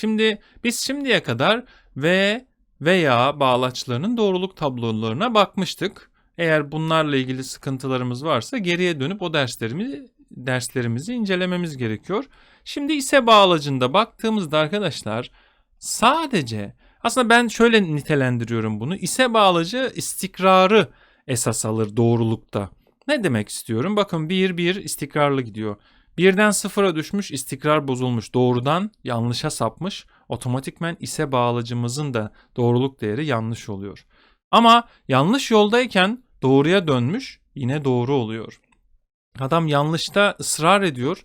Şimdi biz şimdiye kadar ve veya bağlaçlarının doğruluk tablolarına bakmıştık. Eğer bunlarla ilgili sıkıntılarımız varsa geriye dönüp o derslerimizi derslerimizi incelememiz gerekiyor. Şimdi ise bağlacında baktığımızda arkadaşlar sadece aslında ben şöyle nitelendiriyorum bunu. İse bağlacı istikrarı esas alır doğrulukta. Ne demek istiyorum? Bakın 1 1 istikrarlı gidiyor. Birden sıfıra düşmüş, istikrar bozulmuş, doğrudan yanlışa sapmış. Otomatikmen ise bağlacımızın da doğruluk değeri yanlış oluyor. Ama yanlış yoldayken doğruya dönmüş, yine doğru oluyor. Adam yanlışta ısrar ediyor.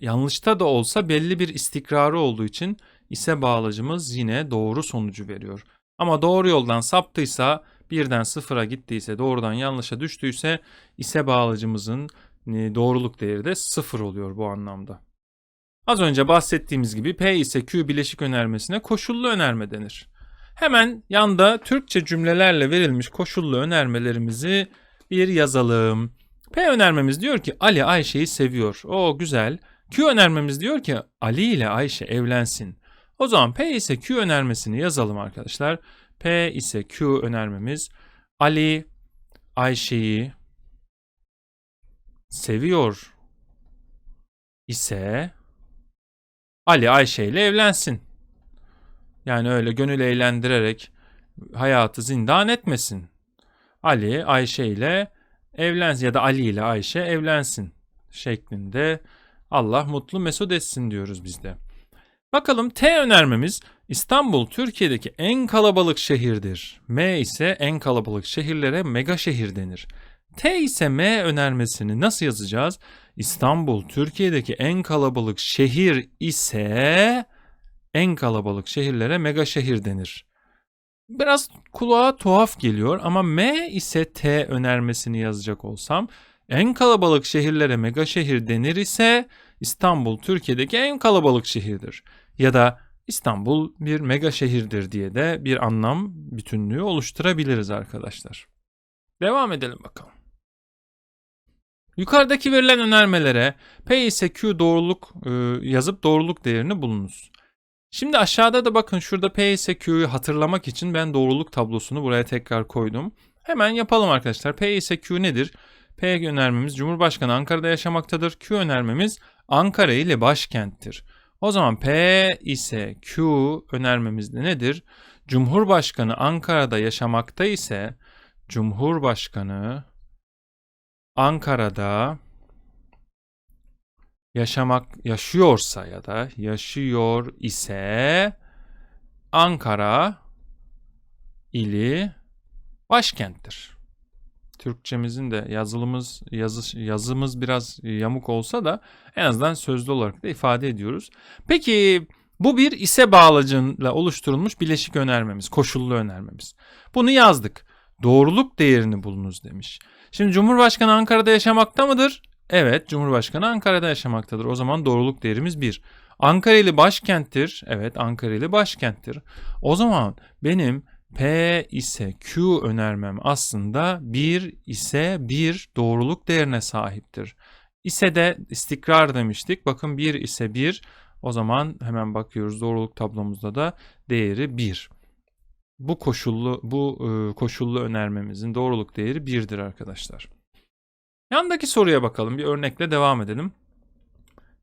Yanlışta da olsa belli bir istikrarı olduğu için ise bağlacımız yine doğru sonucu veriyor. Ama doğru yoldan saptıysa, birden sıfıra gittiyse, doğrudan yanlışa düştüyse ise bağlacımızın doğruluk değeri de sıfır oluyor bu anlamda. Az önce bahsettiğimiz gibi P ise Q bileşik önermesine koşullu önerme denir. Hemen yanda Türkçe cümlelerle verilmiş koşullu önermelerimizi bir yazalım. P önermemiz diyor ki Ali Ayşe'yi seviyor. O güzel. Q önermemiz diyor ki Ali ile Ayşe evlensin. O zaman P ise Q önermesini yazalım arkadaşlar. P ise Q önermemiz Ali Ayşe'yi seviyor ise Ali Ayşe ile evlensin. Yani öyle gönül eğlendirerek hayatı zindan etmesin. Ali Ayşe ile evlensin ya da Ali ile Ayşe evlensin şeklinde Allah mutlu mesut etsin diyoruz biz de. Bakalım T önermemiz İstanbul Türkiye'deki en kalabalık şehirdir. M ise en kalabalık şehirlere mega şehir denir. T ise M önermesini nasıl yazacağız? İstanbul Türkiye'deki en kalabalık şehir ise en kalabalık şehirlere mega şehir denir. Biraz kulağa tuhaf geliyor ama M ise T önermesini yazacak olsam en kalabalık şehirlere mega şehir denir ise İstanbul Türkiye'deki en kalabalık şehirdir. Ya da İstanbul bir mega şehirdir diye de bir anlam bütünlüğü oluşturabiliriz arkadaşlar. Devam edelim bakalım. Yukarıdaki verilen önermelere P ise Q doğruluk e, yazıp doğruluk değerini bulunuz. Şimdi aşağıda da bakın şurada P ise Q'yu hatırlamak için ben doğruluk tablosunu buraya tekrar koydum. Hemen yapalım arkadaşlar. P ise Q nedir? P önermemiz Cumhurbaşkanı Ankara'da yaşamaktadır. Q önermemiz Ankara ile başkenttir. O zaman P ise Q önermemiz de nedir? Cumhurbaşkanı Ankara'da yaşamakta ise Cumhurbaşkanı Ankara'da yaşamak yaşıyorsa ya da yaşıyor ise Ankara ili başkenttir. Türkçemizin de yazılımız yazı, yazımız biraz yamuk olsa da en azından sözlü olarak da ifade ediyoruz. Peki bu bir ise bağlacıyla oluşturulmuş bileşik önermemiz, koşullu önermemiz. Bunu yazdık. Doğruluk değerini bulunuz demiş. Şimdi Cumhurbaşkanı Ankara'da yaşamakta mıdır? Evet, Cumhurbaşkanı Ankara'da yaşamaktadır. O zaman doğruluk değerimiz 1. Ankara ili başkenttir. Evet, Ankara ili başkenttir. O zaman benim P ise Q önermem aslında 1 ise 1 doğruluk değerine sahiptir. İse de istikrar demiştik. Bakın 1 ise 1. O zaman hemen bakıyoruz doğruluk tablomuzda da değeri 1. Bu koşullu bu e, koşullu önermemizin doğruluk değeri 1'dir arkadaşlar. Yandaki soruya bakalım. Bir örnekle devam edelim.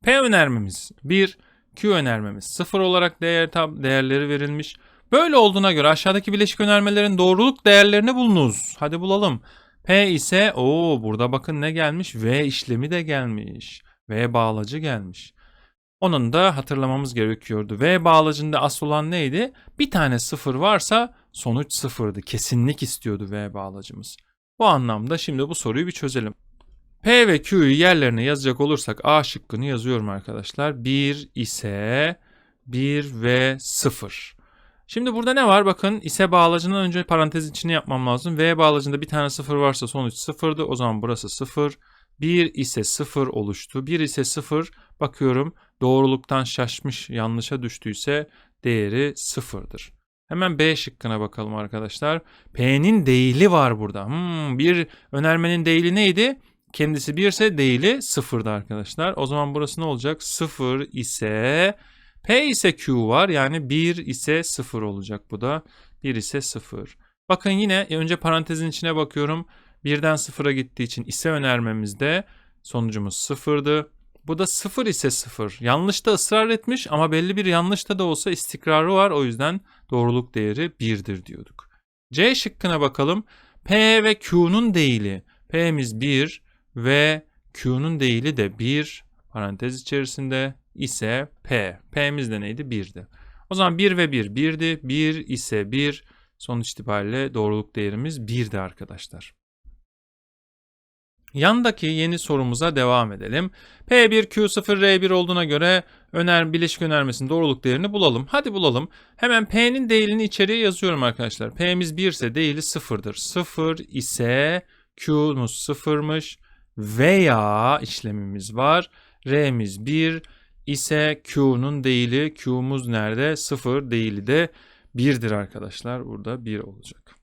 P önermemiz 1, Q önermemiz 0 olarak değer tab değerleri verilmiş. Böyle olduğuna göre aşağıdaki bileşik önermelerin doğruluk değerlerini bulunuz. Hadi bulalım. P ise o burada bakın ne gelmiş? V işlemi de gelmiş. V bağlacı gelmiş. Onun da hatırlamamız gerekiyordu. V bağlacında asıl olan neydi? Bir tane sıfır varsa sonuç sıfırdı. Kesinlik istiyordu V bağlacımız. Bu anlamda şimdi bu soruyu bir çözelim. P ve Q'yu yerlerine yazacak olursak A şıkkını yazıyorum arkadaşlar. 1 ise 1 ve 0. Şimdi burada ne var? Bakın ise bağlacından önce parantez içini yapmam lazım. V bağlacında bir tane 0 varsa sonuç 0'dı. O zaman burası 0. 1 ise 0 oluştu. 1 ise 0 bakıyorum doğruluktan şaşmış yanlışa düştüyse değeri 0'dır. Hemen B şıkkına bakalım arkadaşlar. P'nin değili var burada. Hmm, bir önermenin değili neydi? Kendisi 1 ise değili 0'dı arkadaşlar. O zaman burası ne olacak? 0 ise P ise Q var yani 1 ise 0 olacak bu da. 1 ise 0. Bakın yine önce parantezin içine bakıyorum. 1'den 0'a gittiği için ise önermemizde sonucumuz 0'dı. Bu da 0 ise 0. Yanlışta ısrar etmiş ama belli bir yanlışta da olsa istikrarı var. O yüzden doğruluk değeri 1'dir diyorduk. C şıkkına bakalım. P ve Q'nun değili. P'miz 1 ve Q'nun değili de 1 parantez içerisinde ise P. P'miz de neydi? 1'di. O zaman 1 ve 1 1'di. 1 ise 1 sonuç itibariyle doğruluk değerimiz 1'di arkadaşlar. Yandaki yeni sorumuza devam edelim. P1 Q0 R1 olduğuna göre öner bileşik önermesinin doğruluk değerini bulalım. Hadi bulalım. Hemen P'nin değilini içeriye yazıyorum arkadaşlar. P'miz 1 ise değili 0'dır. 0 ise Q'muz 0'mış veya işlemimiz var. R'miz 1 ise Q'nun değili Q'muz nerede? 0 değili de 1'dir arkadaşlar. Burada 1 olacak.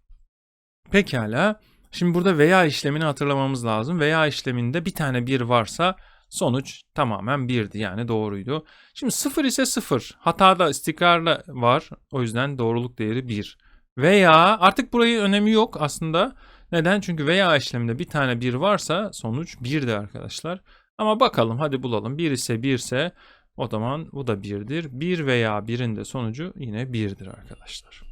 Pekala. Şimdi burada veya işlemini hatırlamamız lazım. Veya işleminde bir tane 1 varsa sonuç tamamen 1'di yani doğruydu. Şimdi 0 ise 0. Hatada istikrarla var. O yüzden doğruluk değeri 1. Veya artık burayı önemi yok aslında. Neden? Çünkü veya işleminde bir tane 1 varsa sonuç 1'di arkadaşlar. Ama bakalım hadi bulalım. 1 ise 1 ise o zaman bu da 1'dir. 1 veya 1'in de sonucu yine 1'dir arkadaşlar.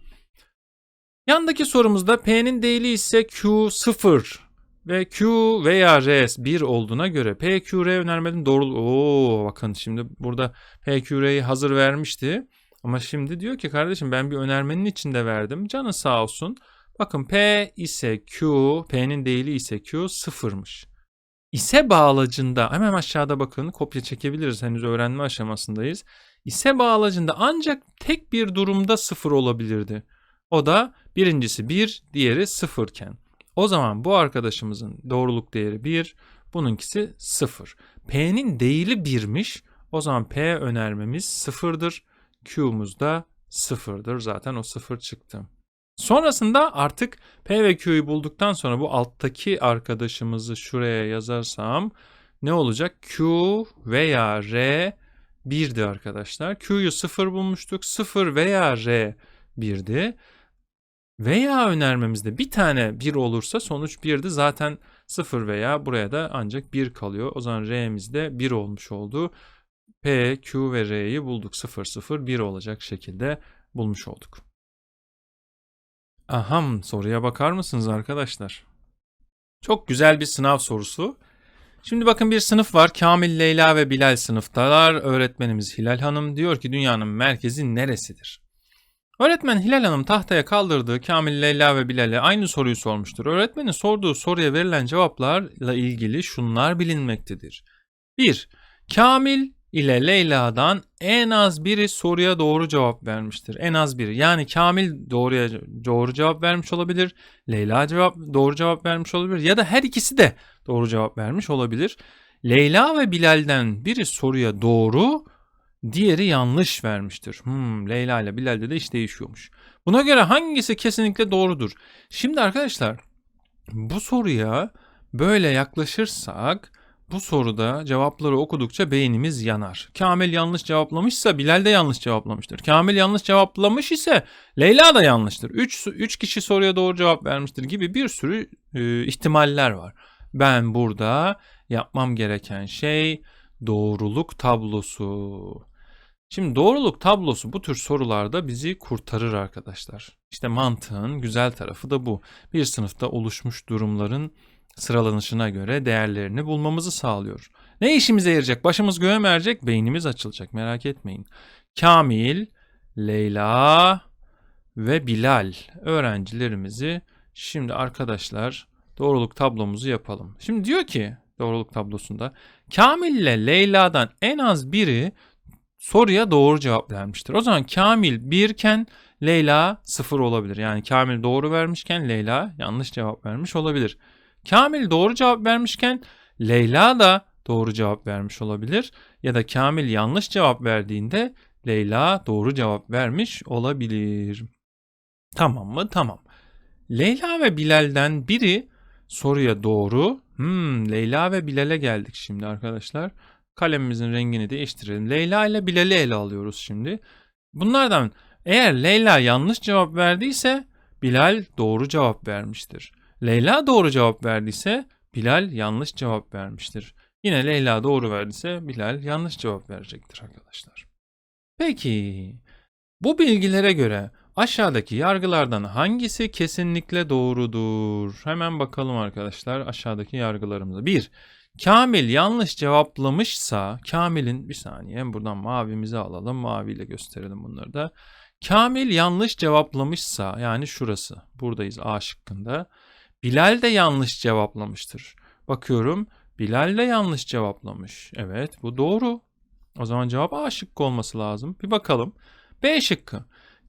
Yandaki sorumuzda P'nin değili ise Q 0 ve Q veya R 1 olduğuna göre P, Q, R önermenin doğruluğu... Oo bakın şimdi burada P, Q, R'yi hazır vermişti. Ama şimdi diyor ki kardeşim ben bir önermenin içinde verdim. Canı sağ olsun. Bakın P ise Q, P'nin değili ise Q sıfırmış. İse bağlacında hemen aşağıda bakın kopya çekebiliriz henüz öğrenme aşamasındayız. İse bağlacında ancak tek bir durumda sıfır olabilirdi. O da birincisi 1, diğeri 0 iken. O zaman bu arkadaşımızın doğruluk değeri 1, bununkisi 0. P'nin değili 1'miş. O zaman P önermemiz 0'dır. Q'muz da 0'dır. Zaten o 0 çıktı. Sonrasında artık P ve Q'yu bulduktan sonra bu alttaki arkadaşımızı şuraya yazarsam ne olacak? Q veya R 1'di arkadaşlar. Q'yu 0 bulmuştuk. 0 veya R 1'di. Veya önermemizde bir tane 1 olursa sonuç 1'di. Zaten 0 veya buraya da ancak 1 kalıyor. O zaman R'miz de 1 olmuş oldu. P, Q ve R'yi bulduk. 0, 0, 1 olacak şekilde bulmuş olduk. Aham soruya bakar mısınız arkadaşlar? Çok güzel bir sınav sorusu. Şimdi bakın bir sınıf var. Kamil, Leyla ve Bilal sınıftalar. Öğretmenimiz Hilal Hanım diyor ki dünyanın merkezi neresidir? Öğretmen Hilal Hanım tahtaya kaldırdığı Kamil, Leyla ve Bilal'e aynı soruyu sormuştur. Öğretmenin sorduğu soruya verilen cevaplarla ilgili şunlar bilinmektedir. 1. Kamil ile Leyla'dan en az biri soruya doğru cevap vermiştir. En az biri. Yani Kamil doğruya doğru cevap vermiş olabilir. Leyla cevap doğru cevap vermiş olabilir ya da her ikisi de doğru cevap vermiş olabilir. Leyla ve Bilal'den biri soruya doğru, diğeri yanlış vermiştir. Hmm, Leyla ile Bilal'de de iş değişiyormuş. Buna göre hangisi kesinlikle doğrudur? Şimdi arkadaşlar bu soruya böyle yaklaşırsak bu soruda cevapları okudukça beynimiz yanar. Kamil yanlış cevaplamışsa Bilal de yanlış cevaplamıştır. Kamil yanlış cevaplamış ise Leyla da yanlıştır. 3 3 kişi soruya doğru cevap vermiştir gibi bir sürü e, ihtimaller var. Ben burada yapmam gereken şey doğruluk tablosu. Şimdi doğruluk tablosu bu tür sorularda bizi kurtarır arkadaşlar. İşte mantığın güzel tarafı da bu. Bir sınıfta oluşmuş durumların sıralanışına göre değerlerini bulmamızı sağlıyor. Ne işimize yarayacak? Başımız göğe mi erecek? Beynimiz açılacak merak etmeyin. Kamil, Leyla ve Bilal öğrencilerimizi şimdi arkadaşlar doğruluk tablomuzu yapalım. Şimdi diyor ki doğruluk tablosunda Kamil ile Leyla'dan en az biri soruya doğru cevap vermiştir. O zaman Kamil 1 iken Leyla 0 olabilir. Yani Kamil doğru vermişken Leyla yanlış cevap vermiş olabilir. Kamil doğru cevap vermişken Leyla da doğru cevap vermiş olabilir. Ya da Kamil yanlış cevap verdiğinde Leyla doğru cevap vermiş olabilir. Tamam mı? Tamam. Leyla ve Bilal'den biri soruya doğru. Hmm, Leyla ve Bilal'e geldik şimdi arkadaşlar. Kalemimizin rengini değiştirelim. Leyla ile Bilal'i ele alıyoruz şimdi. Bunlardan eğer Leyla yanlış cevap verdiyse Bilal doğru cevap vermiştir. Leyla doğru cevap verdiyse Bilal yanlış cevap vermiştir. Yine Leyla doğru verdiyse Bilal yanlış cevap verecektir arkadaşlar. Peki bu bilgilere göre aşağıdaki yargılardan hangisi kesinlikle doğrudur? Hemen bakalım arkadaşlar aşağıdaki yargılarımıza. 1. Kamil yanlış cevaplamışsa Kamil'in bir saniye buradan mavimizi alalım. Maviyle gösterelim bunları da. Kamil yanlış cevaplamışsa yani şurası buradayız A şıkkında. Bilal de yanlış cevaplamıştır. Bakıyorum Bilal de yanlış cevaplamış. Evet bu doğru. O zaman cevap A şıkkı olması lazım. Bir bakalım. B şıkkı.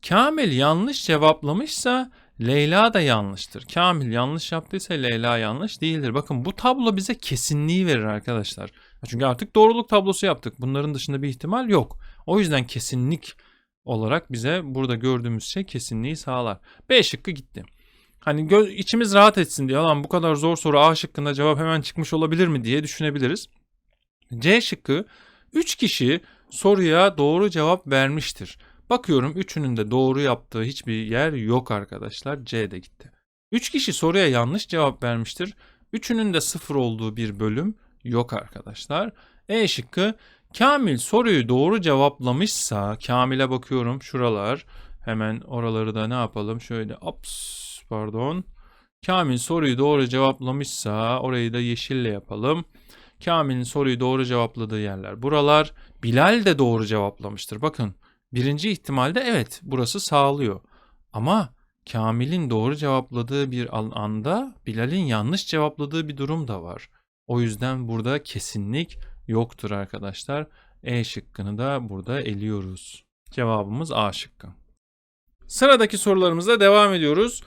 Kamil yanlış cevaplamışsa Leyla da yanlıştır. Kamil yanlış yaptıysa Leyla yanlış değildir. Bakın bu tablo bize kesinliği verir arkadaşlar. Çünkü artık doğruluk tablosu yaptık. Bunların dışında bir ihtimal yok. O yüzden kesinlik olarak bize burada gördüğümüz şey kesinliği sağlar. B şıkkı gitti. Hani gö- içimiz rahat etsin diye lan bu kadar zor soru A şıkkında cevap hemen çıkmış olabilir mi diye düşünebiliriz. C şıkkı 3 kişi soruya doğru cevap vermiştir. Bakıyorum üçünün de doğru yaptığı hiçbir yer yok arkadaşlar. C de gitti. 3 kişi soruya yanlış cevap vermiştir. Üçünün de sıfır olduğu bir bölüm yok arkadaşlar. E şıkkı Kamil soruyu doğru cevaplamışsa Kamil'e bakıyorum şuralar. Hemen oraları da ne yapalım? Şöyle ops pardon. Kamil soruyu doğru cevaplamışsa orayı da yeşille yapalım. Kamil'in soruyu doğru cevapladığı yerler buralar. Bilal de doğru cevaplamıştır. Bakın birinci ihtimalde evet burası sağlıyor. Ama Kamil'in doğru cevapladığı bir anda Bilal'in yanlış cevapladığı bir durum da var. O yüzden burada kesinlik yoktur arkadaşlar. E şıkkını da burada eliyoruz. Cevabımız A şıkkı. Sıradaki sorularımızla devam ediyoruz.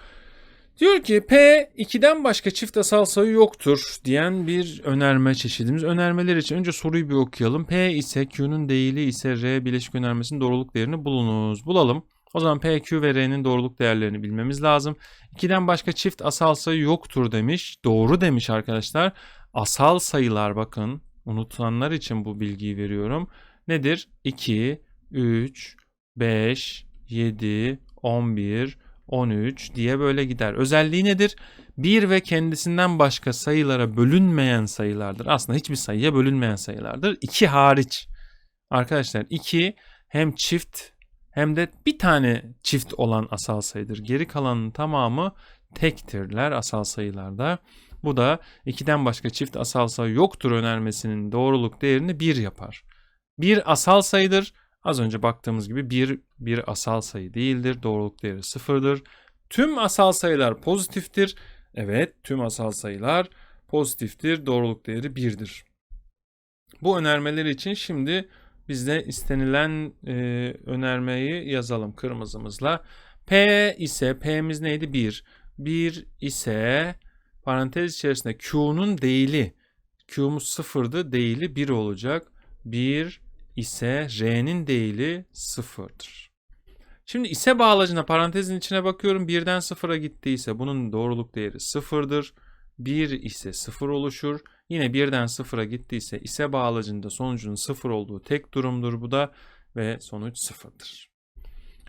Diyor ki P 2'den başka çift asal sayı yoktur diyen bir önerme çeşidimiz. Önermeler için önce soruyu bir okuyalım. P ise Q'nun değili ise R bileşik önermesinin doğruluk değerini bulunuz. Bulalım. O zaman P, Q ve R'nin doğruluk değerlerini bilmemiz lazım. 2'den başka çift asal sayı yoktur demiş. Doğru demiş arkadaşlar. Asal sayılar bakın. Unutulanlar için bu bilgiyi veriyorum. Nedir? 2, 3, 5, 7, 11, 13 diye böyle gider. Özelliği nedir? 1 ve kendisinden başka sayılara bölünmeyen sayılardır. Aslında hiçbir sayıya bölünmeyen sayılardır. 2 hariç. Arkadaşlar 2 hem çift hem de bir tane çift olan asal sayıdır. Geri kalanın tamamı tektirler asal sayılarda. Bu da 2'den başka çift asal sayı yoktur önermesinin doğruluk değerini 1 yapar. 1 asal sayıdır. Az önce baktığımız gibi 1 bir asal sayı değildir. Doğruluk değeri sıfırdır. Tüm asal sayılar pozitiftir. Evet, tüm asal sayılar pozitiftir. Doğruluk değeri 1'dir. Bu önermeler için şimdi biz de istenilen e, önermeyi yazalım kırmızımızla. P ise P'miz neydi? 1. 1 ise parantez içerisinde Q'nun değili. Q'muz sıfırdı. Değili 1 olacak. 1 ise R'nin değili sıfırdır. Şimdi ise bağlacına parantezin içine bakıyorum. 1'den 0'a gittiyse bunun doğruluk değeri sıfırdır. 1 ise 0 oluşur. Yine 1'den 0'a gittiyse ise bağlacında sonucun 0 olduğu tek durumdur bu da ve sonuç 0'dır.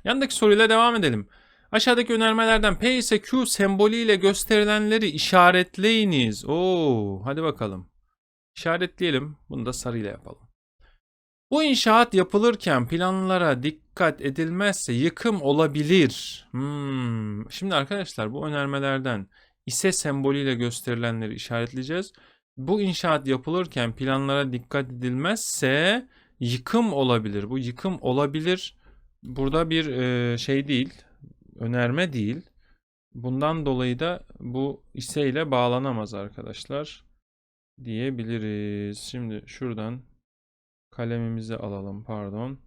Yandaki soruyla devam edelim. Aşağıdaki önermelerden P ise Q sembolüyle gösterilenleri işaretleyiniz. Oo, hadi bakalım. İşaretleyelim. Bunu da sarıyla yapalım. Bu inşaat yapılırken planlara dikkat edilmezse yıkım olabilir. Hmm. Şimdi arkadaşlar bu önermelerden ise sembolüyle gösterilenleri işaretleyeceğiz. Bu inşaat yapılırken planlara dikkat edilmezse yıkım olabilir. Bu yıkım olabilir. Burada bir e, şey değil, önerme değil. Bundan dolayı da bu ise ile bağlanamaz arkadaşlar diyebiliriz. Şimdi şuradan kalemimizi alalım pardon.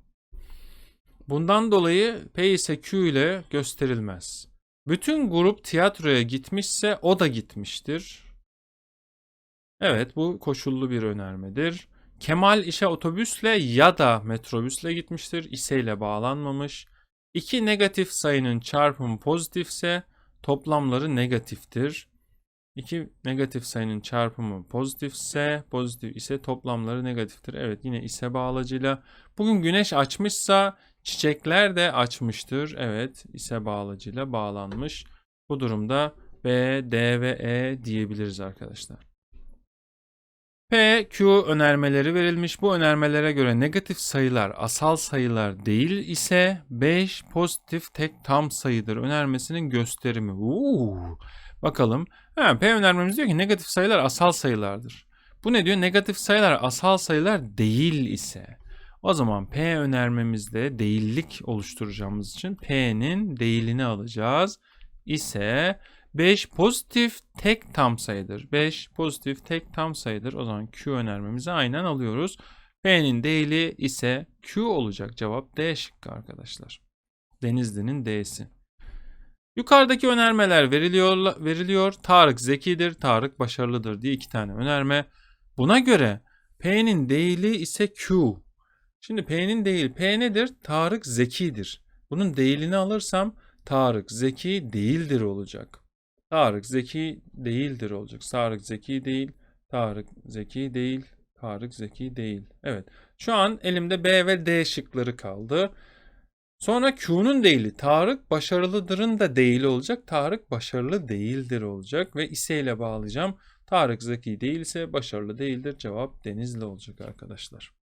Bundan dolayı P ise Q ile gösterilmez. Bütün grup tiyatroya gitmişse o da gitmiştir. Evet bu koşullu bir önermedir. Kemal işe otobüsle ya da metrobüsle gitmiştir. İse ile bağlanmamış. İki negatif sayının çarpımı pozitifse toplamları negatiftir. İki negatif sayının çarpımı pozitifse, pozitif ise toplamları negatiftir. Evet yine ise bağlacıyla. Bugün güneş açmışsa çiçekler de açmıştır. Evet ise bağlacıyla bağlanmış. Bu durumda B, D ve E diyebiliriz arkadaşlar. P, Q önermeleri verilmiş. Bu önermelere göre negatif sayılar asal sayılar değil ise 5 pozitif tek tam sayıdır önermesinin gösterimi. Uuu. Bakalım. Ha, P önermemiz diyor ki negatif sayılar asal sayılardır. Bu ne diyor? Negatif sayılar asal sayılar değil ise. O zaman P önermemizde değillik oluşturacağımız için P'nin değilini alacağız. İse 5 pozitif tek tam sayıdır. 5 pozitif tek tam sayıdır. O zaman Q önermemizi aynen alıyoruz. P'nin değili ise Q olacak. Cevap D şıkkı arkadaşlar. Denizli'nin D'si. Yukarıdaki önermeler veriliyor, veriliyor. Tarık zekidir, Tarık başarılıdır diye iki tane önerme. Buna göre P'nin değili ise Q. Şimdi P'nin değil, P nedir? Tarık zekidir. Bunun değilini alırsam Tarık zeki değildir olacak. Tarık zeki değildir olacak. Tarık zeki değil, Tarık zeki değil, Tarık zeki değil. Evet. Şu an elimde B ve D şıkları kaldı. Sonra Q'nun değili Tarık başarılıdırın da değili olacak. Tarık başarılı değildir olacak ve ise ile bağlayacağım. Tarık zeki değilse başarılı değildir. Cevap Denizli olacak arkadaşlar.